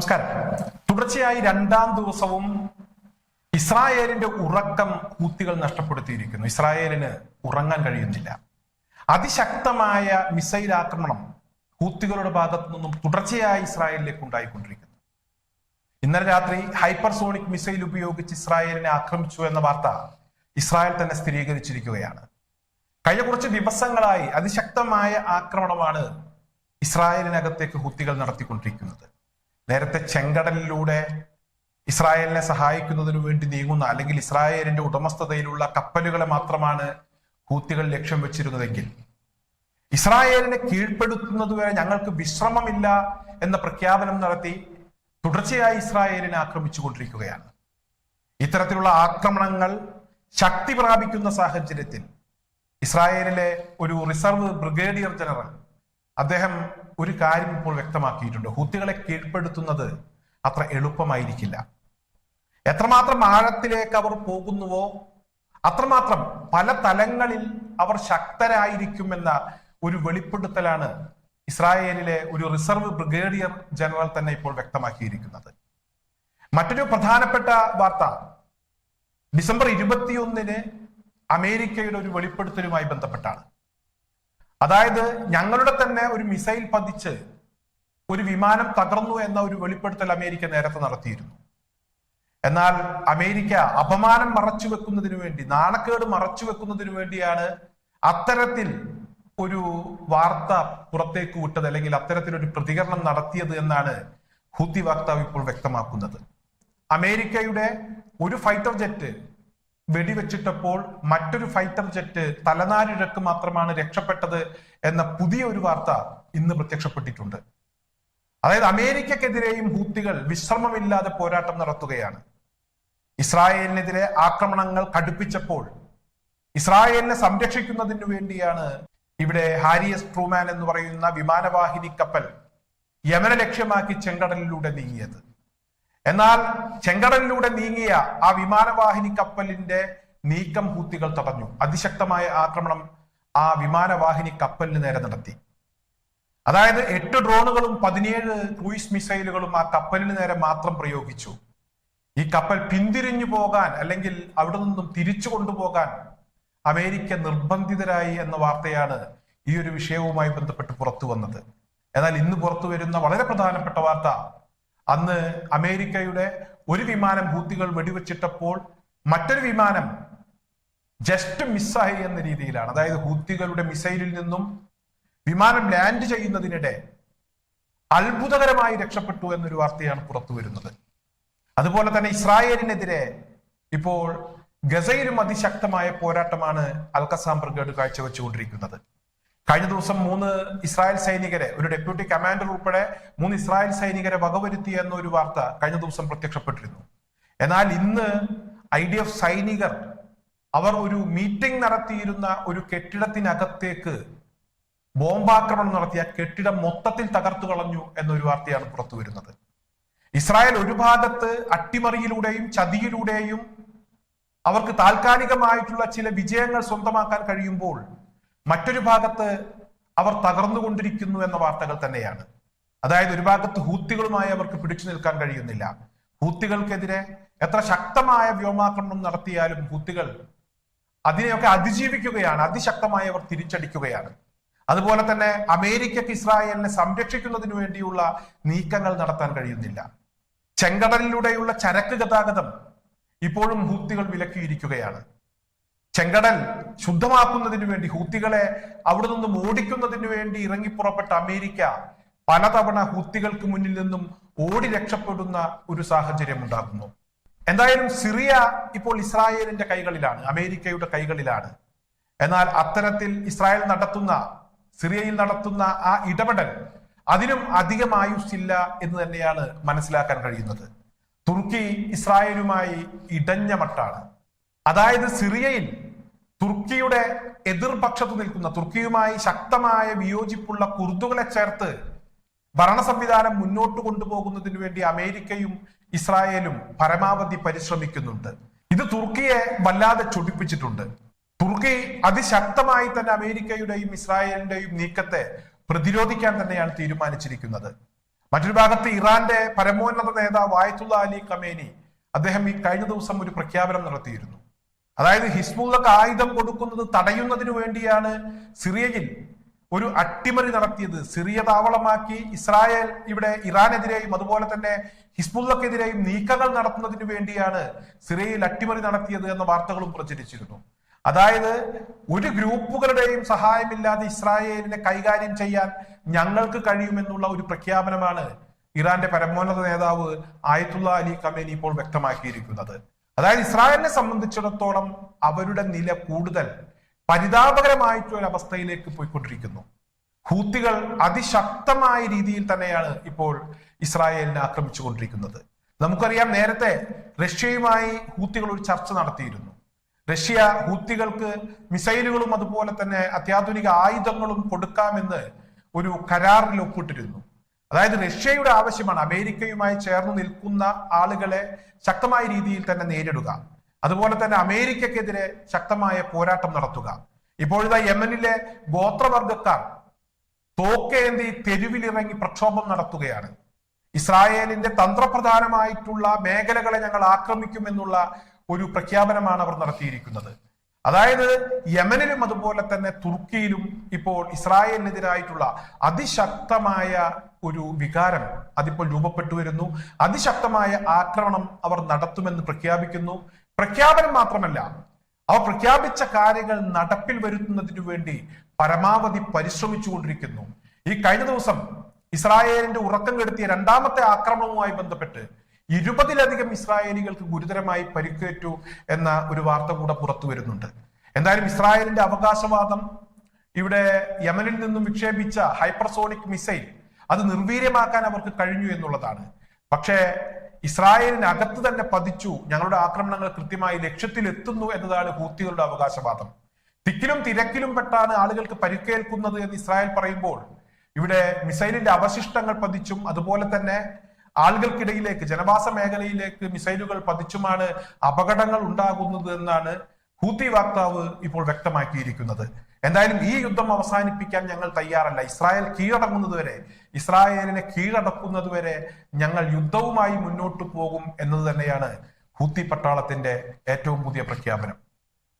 നമസ്കാരം. തുടർച്ചയായി രണ്ടാം ദിവസവും ഇസ്രായേലിന്റെ ഉറക്കം കൂത്തികൾ നഷ്ടപ്പെടുത്തിയിരിക്കുന്നു. ഇസ്രായേലിന് ഉറങ്ങാൻ കഴിയുന്നില്ല. അതിശക്തമായ മിസൈൽ ആക്രമണം കൂത്തികളുടെ ഭാഗത്തു നിന്നും തുടർച്ചയായി ഇസ്രായേലിലേക്ക് ഉണ്ടായിക്കൊണ്ടിരിക്കുന്നു. ഇന്നലെ രാത്രി ഹൈപ്പർസോണിക് മിസൈൽ ഉപയോഗിച്ച് ഇസ്രായേലിനെ ആക്രമിച്ചു എന്ന വാർത്ത ഇസ്രായേൽ തന്നെ സ്ഥിരീകരിച്ചിരിക്കുകയാണ്. കഴിഞ്ഞ കുറച്ച് ദിവസങ്ങളായി അതിശക്തമായ ആക്രമണമാണ് ഇസ്രായേലിനകത്തേക്ക് ഹുത്തികൾ നടത്തിക്കൊണ്ടിരിക്കുന്നത്. നേരത്തെ ചെങ്കടലിലൂടെ ഇസ്രായേലിനെ സഹായിക്കുന്നതിന് വേണ്ടി നീങ്ങുന്ന അല്ലെങ്കിൽ ഇസ്രായേലിന്റെ ഉടമസ്ഥതയിലുള്ള കപ്പലുകളെ മാത്രമാണ് ഹൂത്തികൾ ലക്ഷ്യം വെച്ചിരുന്നതെങ്കിൽ. ഇസ്രായേലിനെ കീഴ്പ്പെടുത്തുന്നതുവരെ ഞങ്ങൾക്ക് വിശ്രമമില്ല എന്ന പ്രഖ്യാപനം നടത്തി തുടർച്ചയായി ഇസ്രായേലിനെ ആക്രമിച്ചു കൊണ്ടിരിക്കുകയാണ് ഇത്തരത്തിലുള്ള ആക്രമണങ്ങൾ ശക്തി പ്രാപിക്കുന്ന സാഹചര്യത്തിൽ ഇസ്രായേലിലെ ഒരു റിസർവ് ബ്രിഗേഡിയർ ജനറൽ അദ്ദേഹം ഒരു കാര്യം ഇപ്പോൾ വ്യക്തമാക്കിയിട്ടുണ്ട്. ഹുത്തികളെ കീഴ്പ്പെടുത്തുന്നത് അത്ര എളുപ്പമായിരിക്കില്ല. എത്രമാത്രം ആഴത്തിലേക്ക് അവർ പോകുന്നുവോ അത്രമാത്രം പല തലങ്ങളിൽ അവർ ശക്തരായിരിക്കുമെന്ന ഒരു വെളിപ്പെടുത്തലാണ് ഇസ്രായേലിലെ ഒരു റിസർവ് ബ്രിഗേഡിയർ ജനറൽ തന്നെ ഇപ്പോൾ വ്യക്തമാക്കിയിരിക്കുന്നത്. മറ്റൊരു പ്രധാനപ്പെട്ട വാർത്ത ഡിസംബർ ഇരുപത്തിയൊന്നിന് അമേരിക്കയുടെ ഒരു വെളിപ്പെടുത്തലുമായി ബന്ധപ്പെട്ടാണ്. അതായത് ഞങ്ങളുടെ തന്നെ ഒരു മിസൈൽ പതിച്ച് ഒരു വിമാനം തകർന്നു എന്ന ഒരു വെളിപ്പെടുത്തൽ അമേരിക്ക നേരത്തെ നടത്തിയിരുന്നു. എന്നാൽ അമേരിക്ക അപമാനം മറച്ചു വെക്കുന്നതിന് വേണ്ടി നാണക്കേട് മറച്ചു വെക്കുന്നതിന് വേണ്ടിയാണ് അത്തരത്തിൽ ഒരു വാർത്ത പുറത്തേക്ക് വിട്ടത് അല്ലെങ്കിൽ അത്തരത്തിലൊരു പ്രതികരണം നടത്തിയത് എന്നാണ് ഹൂത്തി വക്താവ് ഇപ്പോൾ വ്യക്തമാക്കുന്നത്. അമേരിക്കയുടെ ഒരു ഫൈറ്റർ ജെറ്റ് വെടിവെച്ചിട്ടപ്പോൾ മറ്റൊരു ഫൈറ്റർ ജെറ്റ് തലനാരിഴക്ക് മാത്രമാണ് രക്ഷപ്പെട്ടത് എന്ന പുതിയ ഒരു വാർത്ത ഇന്ന് പ്രത്യക്ഷപ്പെട്ടിട്ടുണ്ട്. അതായത് അമേരിക്കക്കെതിരെയും ഹൂത്തികൾ വിശ്രമമില്ലാതെ പോരാട്ടം നടത്തുകയാണ്. ഇസ്രായേലിനെതിരെ ആക്രമണങ്ങൾ കടുപ്പിച്ചപ്പോൾ ഇസ്രായേലിനെ സംരക്ഷിക്കുന്നതിന് വേണ്ടിയാണ് ഇവിടെ ഹാരിയസ് ട്രൂമാൻ എന്ന് പറയുന്ന വിമാനവാഹിനി കപ്പൽ യമന ലക്ഷ്യമാക്കി ചെങ്കടലിലൂടെ നീങ്ങിയത്. എന്നാൽ ചെങ്കടലിലൂടെ നീങ്ങിയ ആ വിമാനവാഹിനി കപ്പലിന്റെ നീക്കം ഹൂത്തികൾ തടഞ്ഞു. അതിശക്തമായ ആക്രമണം ആ വിമാനവാഹിനി കപ്പലിന് നേരെ നടത്തി. അതായത് എട്ട് ഡ്രോണുകളും പതിനേഴ് ക്രൂയിസ് മിസൈലുകളും ആ കപ്പലിന് നേരെ മാത്രം പ്രയോഗിച്ചു. ഈ കപ്പൽ പിന്തിരിഞ്ഞു പോകാൻ അല്ലെങ്കിൽ അവിടെ നിന്നും തിരിച്ചു കൊണ്ടുപോകാൻ അമേരിക്ക നിർബന്ധിതരായി എന്ന വാർത്തയാണ് ഈ ഒരു വിഷയവുമായി ബന്ധപ്പെട്ട് പുറത്തു വന്നത്. എന്നാൽ ഇന്ന് പുറത്തു വരുന്ന വളരെ പ്രധാനപ്പെട്ട വാർത്ത അന്ന് അമേരിക്കയുടെ ഒരു വിമാനം ഹൂത്തികൾ വെടിവെച്ചിട്ടപ്പോൾ മറ്റൊരു വിമാനം ജസ്റ്റ് മിസ്സായി എന്ന രീതിയിലാണ്. അതായത് ഹൂത്തികളുടെ മിസൈലിൽ നിന്നും വിമാനം ലാൻഡ് ചെയ്യുന്നതിനിടെ അത്ഭുതകരമായി രക്ഷപ്പെട്ടു എന്നൊരു വാർത്തയാണ് പുറത്തു വരുന്നത്. അതുപോലെ തന്നെ ഇസ്രായേലിനെതിരെ ഇപ്പോൾ ഗസയിലും അതിശക്തമായ പോരാട്ടമാണ് അൽക്കസാം ബ്രിഗേഡ് കാഴ്ചവെച്ചുകൊണ്ടിരിക്കുന്നത്. കഴിഞ്ഞ ദിവസം മൂന്ന് ഇസ്രായേൽ സൈനികരെ ഒരു ഡെപ്യൂട്ടി കമാൻഡർ ഉൾപ്പെടെ മൂന്ന് ഇസ്രായേൽ സൈനികരെ വകവരുത്തി എന്ന ഒരു വാർത്ത കഴിഞ്ഞ ദിവസം പ്രത്യക്ഷപ്പെട്ടിരുന്നു. എന്നാൽ ഇന്ന് ഐ ഡി എഫ് സൈനികർ അവർ ഒരു മീറ്റിംഗ് നടത്തിയിരുന്ന ഒരു കെട്ടിടത്തിനകത്തേക്ക് ബോംബാക്രമണം നടത്തിയ കെട്ടിടം മൊത്തത്തിൽ തകർത്തു കളഞ്ഞു എന്നൊരു വാർത്തയാണ് പുറത്തു വരുന്നത്. ഇസ്രായേൽ ഒരു ഭാഗത്ത് അട്ടിമറിയിലൂടെയും ചതിയിലൂടെയും അവർക്ക് താൽക്കാലികമായിട്ടുള്ള ചില വിജയങ്ങൾ സ്വന്തമാക്കാൻ കഴിയുമ്പോൾ മറ്റൊരു ഭാഗത്ത് അവർ തകർന്നുകൊണ്ടിരിക്കുന്നു എന്ന വാർത്തകൾ തന്നെയാണ്. അതായത് ഒരു ഭാഗത്ത് ഹൂത്തികളുമായി അവർക്ക് പിടിച്ചു നിൽക്കാൻ കഴിയുന്നില്ല. ഹൂത്തികൾക്കെതിരെ എത്ര ശക്തമായ വ്യോമാക്രമണം നടത്തിയാലും ഹൂത്തികൾ അതിനെയൊക്കെ അതിജീവിക്കുകയാണ് അതിശക്തമായി അവർ തിരിച്ചടിക്കുകയാണ്. അതുപോലെ തന്നെ അമേരിക്കക്ക് ഇസ്രായേലിനെ സംരക്ഷിക്കുന്നതിനു വേണ്ടിയുള്ള നീക്കങ്ങൾ നടത്താൻ കഴിയുന്നില്ല. ചെങ്കടലിലൂടെയുള്ള ചരക്ക് ഗതാഗതം ഇപ്പോഴും ഹൂത്തികൾ വിലക്കിയിരിക്കുകയാണ്. ചെങ്കടൽ ശുദ്ധമാക്കുന്നതിന് വേണ്ടി ഹൂത്തികളെ അവിടെ നിന്നും ഓടിക്കുന്നതിന് വേണ്ടി ഇറങ്ങിപ്പുറപ്പെട്ട അമേരിക്ക പലതവണ ഹൂത്തികൾക്ക് മുന്നിൽ നിന്നും ഓടി രക്ഷപ്പെടുന്ന ഒരു സാഹചര്യം ഉണ്ടാകുന്നു. എന്തായാലും സിറിയ ഇപ്പോൾ ഇസ്രായേലിന്റെ കൈകളിലാണ് അമേരിക്കയുടെ കൈകളിലാണ്. എന്നാൽ അത്തരത്തിൽ ഇസ്രായേൽ നടത്തുന്ന സിറിയയിൽ നടത്തുന്ന ആ ഇടപെടൽ അതിനും അധികം ആയുസ്സില്ല എന്ന് തന്നെയാണ് മനസ്സിലാക്കാൻ കഴിയുന്നത്. തുർക്കി ഇസ്രായേലുമായി ഇടഞ്ഞ മട്ടാണ്. അതായത് സിറിയയിൽ തുർക്കിയുടെ എതിർപക്ഷത്ത് നിൽക്കുന്ന തുർക്കിയുമായി ശക്തമായ വിയോജിപ്പുള്ള കുർദുകളെ ചേർത്ത് ഭരണ സംവിധാനം മുന്നോട്ട് കൊണ്ടുപോകുന്നതിന് വേണ്ടി അമേരിക്കയും ഇസ്രായേലും പരമാവധി പരിശ്രമിക്കുന്നുണ്ട്. ഇത് തുർക്കിയെ വല്ലാതെ ചൊടിപ്പിച്ചിട്ടുണ്ട്. തുർക്കി അതിശക്തമായി തന്നെ അമേരിക്കയുടെയും ഇസ്രായേലിന്റെയും നീക്കത്തെ പ്രതിരോധിക്കാൻ തന്നെയാണ് തീരുമാനിച്ചിരിക്കുന്നത്. മറ്റൊരു ഭാഗത്ത് ഇറാന്റെ പരമോന്നത നേതാവ് ആയത്തുള്ള അലി കമേനി അദ്ദേഹം ഈ കഴിഞ്ഞ ദിവസം ഒരു പ്രഖ്യാപനം നടത്തിയിരുന്നു. അതായത് ഹിസ്ബുള്ളക്ക് ആയുധം കൊടുക്കുന്നത് തടയുന്നതിനു വേണ്ടിയാണ് സിറിയയിൽ ഒരു അട്ടിമറി നടത്തിയത്. സിറിയ താവളമാക്കി ഇസ്രായേൽ ഇവിടെ ഇറാനെതിരെയും അതുപോലെ തന്നെ ഹിസ്ബുള്ളക്കെതിരെയും നീക്കങ്ങൾ നടത്തുന്നതിന് വേണ്ടിയാണ് സിറിയയിൽ അട്ടിമറി നടത്തിയത് എന്ന വാർത്തകളും പ്രചരിച്ചിരുന്നു. അതായത് ഒരു ഗ്രൂപ്പുകളുടെയും സഹായമില്ലാതെ ഇസ്രായേലിനെ കൈകാര്യം ചെയ്യാൻ ഞങ്ങൾക്ക് കഴിയുമെന്നുള്ള ഒരു പ്രഖ്യാപനമാണ് ഇറാന്റെ പരമോന്നത നേതാവ് ആയത്തുള്ള അലി കമേനി ഇപ്പോൾ വ്യക്തമാക്കിയിരിക്കുന്നത്. അതായത് ഇസ്രായേലിനെ സംബന്ധിച്ചിടത്തോളം അവരുടെ നില കൂടുതൽ പരിതാപകരമായിട്ടുള്ള അവസ്ഥയിലേക്ക് പോയിക്കൊണ്ടിരിക്കുന്നു. ഹൂത്തികൾ അതിശക്തമായ രീതിയിൽ തന്നെയാണ് ഇപ്പോൾ ഇസ്രായേലിനെ ആക്രമിച്ചു കൊണ്ടിരിക്കുന്നത് നമുക്കറിയാം നേരത്തെ റഷ്യയുമായി ഹൂത്തികൾ ഒരു ചർച്ച നടത്തിയിരുന്നു. റഷ്യ ഹൂത്തികൾക്ക് മിസൈലുകളും അതുപോലെ തന്നെ അത്യാധുനിക ആയുധങ്ങളും കൊടുക്കാമെന്ന് ഒരു കരാറിൽ ഒപ്പിട്ടിരുന്നു. അതായത് റഷ്യയുടെ ആവശ്യമാണ് അമേരിക്കയുമായി ചേർന്ന് നിൽക്കുന്ന ആളുകളെ ശക്തമായ രീതിയിൽ തന്നെ നേരിടുക. അതുപോലെ തന്നെ അമേരിക്കക്കെതിരെ ശക്തമായ പോരാട്ടം നടത്തുക. ഇപ്പോഴത്തെ യമനിലെ ഗോത്രവർഗക്കാർ തോക്കേന്തി തെരുവിലിറങ്ങി പ്രക്ഷോഭം നടത്തുകയാണ്. ഇസ്രായേലിന്റെ തന്ത്രപ്രധാനമായിട്ടുള്ള മേഖലകളെ ഞങ്ങൾ ആക്രമിക്കുമെന്നുള്ള ഒരു പ്രഖ്യാപനമാണ് അവർ നടത്തിയിരിക്കുന്നത്. അതായത് യമനിലും അതുപോലെ തന്നെ തുർക്കിയിലും ഇപ്പോൾ ഇസ്രായേലിനെതിരായിട്ടുള്ള അതിശക്തമായ ഒരു വികാരം അതിപ്പോൾ രൂപപ്പെട്ടു വരുന്നു. അതിശക്തമായ ആക്രമണം അവർ നടത്തുമെന്ന് പ്രഖ്യാപിക്കുന്നു. പ്രഖ്യാപനം മാത്രമല്ല അവർ പ്രഖ്യാപിച്ച കാര്യങ്ങൾ നടപ്പിൽ വരുത്തുന്നതിനു വേണ്ടി പരമാവധി പരിശ്രമിച്ചുകൊണ്ടിരിക്കുന്നു. ഈ കഴിഞ്ഞ ദിവസം ഇസ്രായേലിന്റെ ഉറക്കം കെടുത്തിയ രണ്ടാമത്തെ ആക്രമണവുമായി ബന്ധപ്പെട്ട് ഇരുപതിലധികം ഇസ്രായേലികൾക്ക് ഗുരുതരമായി പരിക്കേറ്റു എന്ന ഒരു വാർത്ത കൂടെ പുറത്തു വരുന്നുണ്ട്. എന്തായാലും ഇസ്രായേലിന്റെ അവകാശവാദം ഇവിടെ യമനിൽ നിന്നും വിക്ഷേപിച്ച ഹൈപ്പർസോണിക് മിസൈൽ അത് നിർവീര്യമാക്കാൻ അവർക്ക് കഴിഞ്ഞു എന്നുള്ളതാണ്. പക്ഷേ ഇസ്രായേലിനകത്ത് തന്നെ പതിച്ചു ഞങ്ങളുടെ ആക്രമണങ്ങൾ കൃത്യമായി ലക്ഷ്യത്തിൽ എത്തുന്നു എന്നതാണ് ഹൂത്തികളുടെ അവകാശവാദം. തിക്കിലും തിരക്കിലും പെട്ടാണ് ആളുകൾക്ക് പരിക്കേൽക്കുന്നത് എന്ന് ഇസ്രായേൽ പറയുമ്പോൾ ഇവിടെ മിസൈലിന്റെ അവശിഷ്ടങ്ങൾ പതിച്ചും അതുപോലെ തന്നെ ആളുകൾക്കിടയിലേക്ക് ജനവാസ മേഖലയിലേക്ക് മിസൈലുകൾ പതിച്ചുമാണ് അപകടങ്ങൾ ഉണ്ടാകുന്നത് എന്നാണ് ഹൂത്തി വക്താവ് ഇപ്പോൾ വ്യക്തമാക്കിയിരിക്കുന്നത്. എന്തായാലും ഈ യുദ്ധം അവസാനിപ്പിക്കാൻ ഞങ്ങൾ തയ്യാറല്ല. ഇസ്രായേൽ കീഴടങ്ങുന്നതുവരെ ഇസ്രായേലിനെ കീഴടക്കുന്നതുവരെ ഞങ്ങൾ യുദ്ധവുമായി മുന്നോട്ടു പോകും എന്നത് തന്നെയാണ് ഹൂത്തി പട്ടാളത്തിന്റെ ഏറ്റവും പുതിയ പ്രഖ്യാപനം.